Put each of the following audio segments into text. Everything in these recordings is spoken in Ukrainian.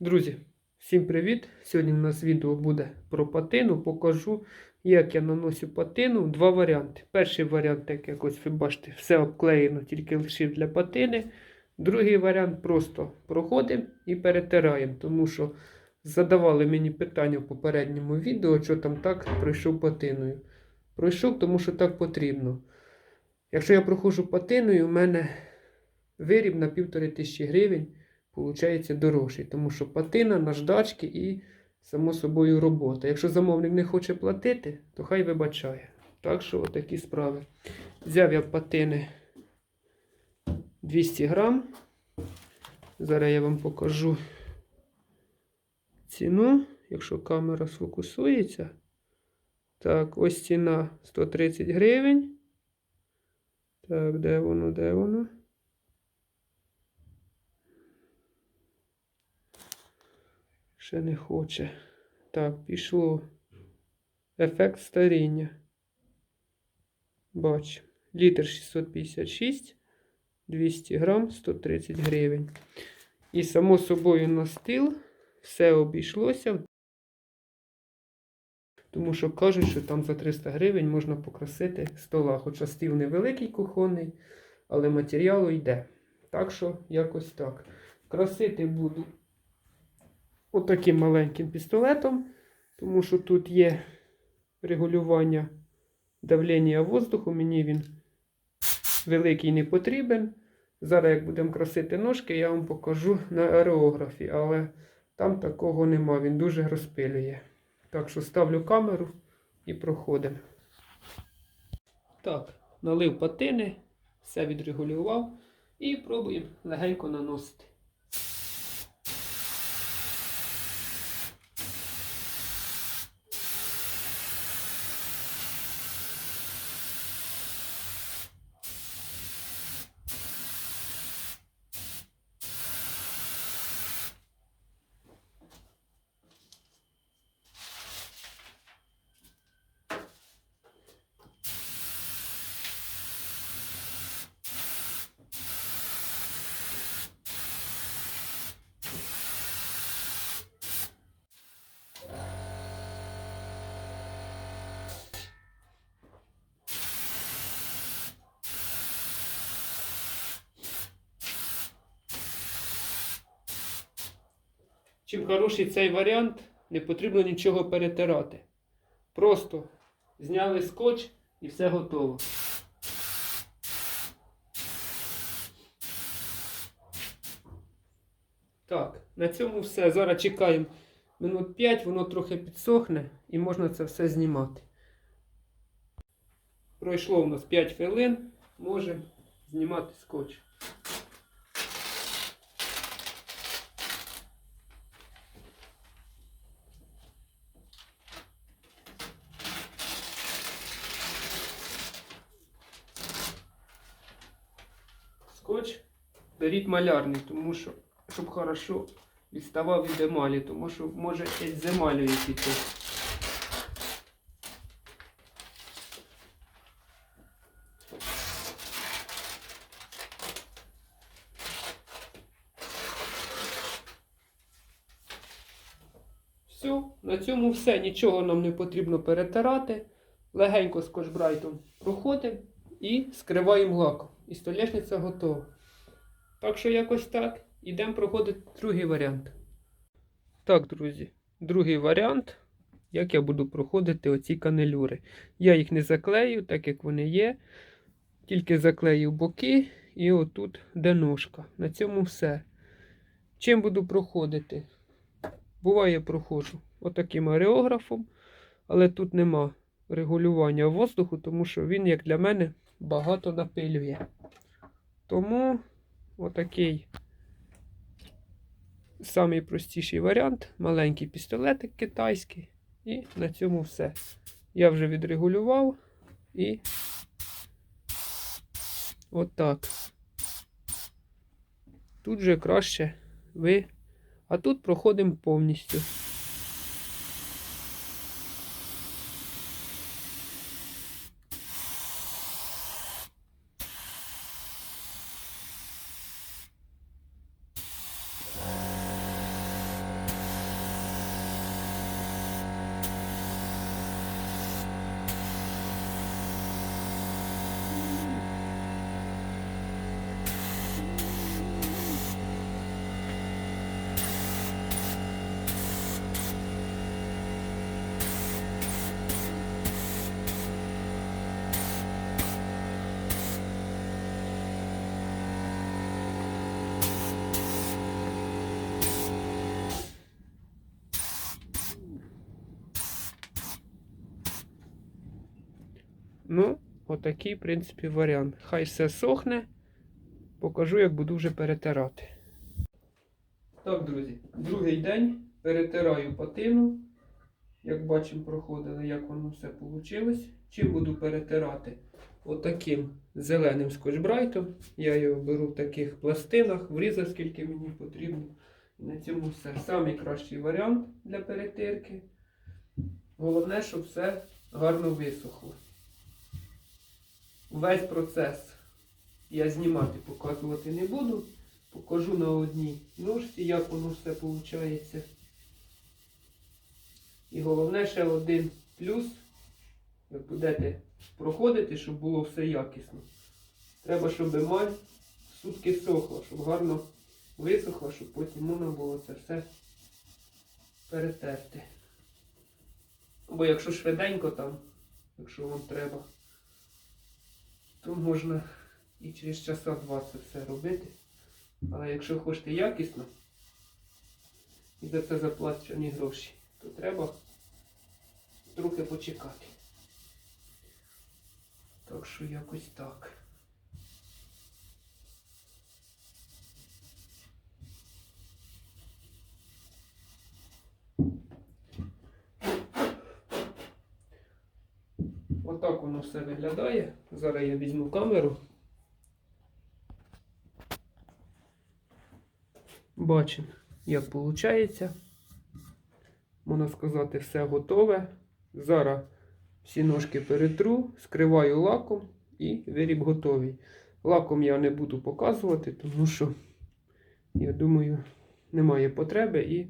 Друзі, всім привіт! Сьогодні у нас відео буде про патину. Покажу, як я наносю патину. Два варіанти. Перший варіант, як якось ви бачите, все обклеєно, тільки лишив для патини. Другий варіант просто проходимо і перетираємо, тому що задавали мені питання в попередньому відео, що там так пройшов патиною. Пройшов, тому що так потрібно. Якщо я проходжу патиною, у мене виріб на півтори тисячі гривень получається дорожчий, тому що патина, наждачки і, само собою, робота. Якщо замовник не хоче платити, то хай вибачає. Так що отакі справи. Взяв я патини 200 грам. Зараз я вам покажу ціну, якщо камера сфокусується. Так, ось ціна 130 гривень. Так, де воно, де воно? Ще не хоче. Так, пішло. Ефект старіння. Бач. Літр 656, 200 грам, 130 гривень. І само собою на стіл все обійшлося. Тому що кажуть, що там за 300 гривень можна покрасити стола. Хоча стіл невеликий кухонний, але матеріалу йде. Так що якось так. Красити буду отаким маленьким пістолетом, тому що тут є регулювання давлення воздуху. Мені він великий не потрібен. Зараз, як будемо красити ножки, я вам покажу на аеографі, але там такого нема, він дуже розпилює. Так що ставлю камеру і проходимо. Так, налив патини, все відрегулював і пробуємо легенько наносити. Чим хороший цей варіант, не потрібно нічого перетирати. Просто зняли скотч і все готово. Так, на цьому все. Зараз чекаємо минут 5, воно трохи підсохне і можна це все знімати. Пройшло у нас 5 хвилин, можемо знімати скотч. Беріть малярний, тому що, щоб хорошо відставав від емалі, тому що може з емалію піти. Все, на цьому все. Нічого нам не потрібно перетирати. Легенько скотч-брайтом проходимо і скриваємо лаком. І столешниця готова. Так що якось так. Ідемо проходити другий варіант. Так, друзі, другий варіант, як я буду проходити оці канелюри. Я їх не заклею, так як вони є. Тільки заклею боки і отут де ножка. На цьому все. Чим буду проходити? Буває, проходжу отаким ареографом, але тут нема регулювання воздуху, тому що він, як для мене, багато напилює. Тому отакий самий простіший варіант. Маленький пістолетик китайський. І на цьому все. Я вже відрегулював і отак. Тут же краще ви. А тут проходимо повністю. Ну, отакий, в принципі, варіант. Хай все сохне. Покажу, як буду вже перетирати. Так, друзі, другий день перетираю патину. Як бачимо, проходили, як воно все вийшло. Чим буду перетирати? Отаким зеленим скотчбрайтом. Я його беру в таких пластинах, врізав, скільки мені потрібно. На цьому все. Самий кращий варіант для перетирки. Головне, щоб все гарно висохло. Весь процес я знімати, показувати не буду. Покажу на одній ножці, як воно все виходить. І головне ще один плюс, як будете проходити, щоб було все якісно. Треба, щоб емаль сутки сохла, щоб гарно висохла, щоб потім можна було це все перетерти. Бо якщо швиденько там, якщо вам треба, то можна і через часа два це все робити. Але якщо хочете якісно і за це заплачені гроші, то треба трохи почекати. Так що якось так. Отак воно все виглядає. Зараз я візьму камеру. Бачимо, як виходить. Можна сказати, все готове. Зараз всі ножки перетру, скриваю лаком і виріб готовий. Лаком я не буду показувати, тому що, я думаю, немає потреби і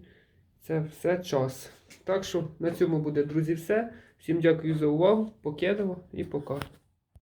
це все час. Так що на цьому буде, друзі, все. Всім дякую за увагу. Покедово і пока.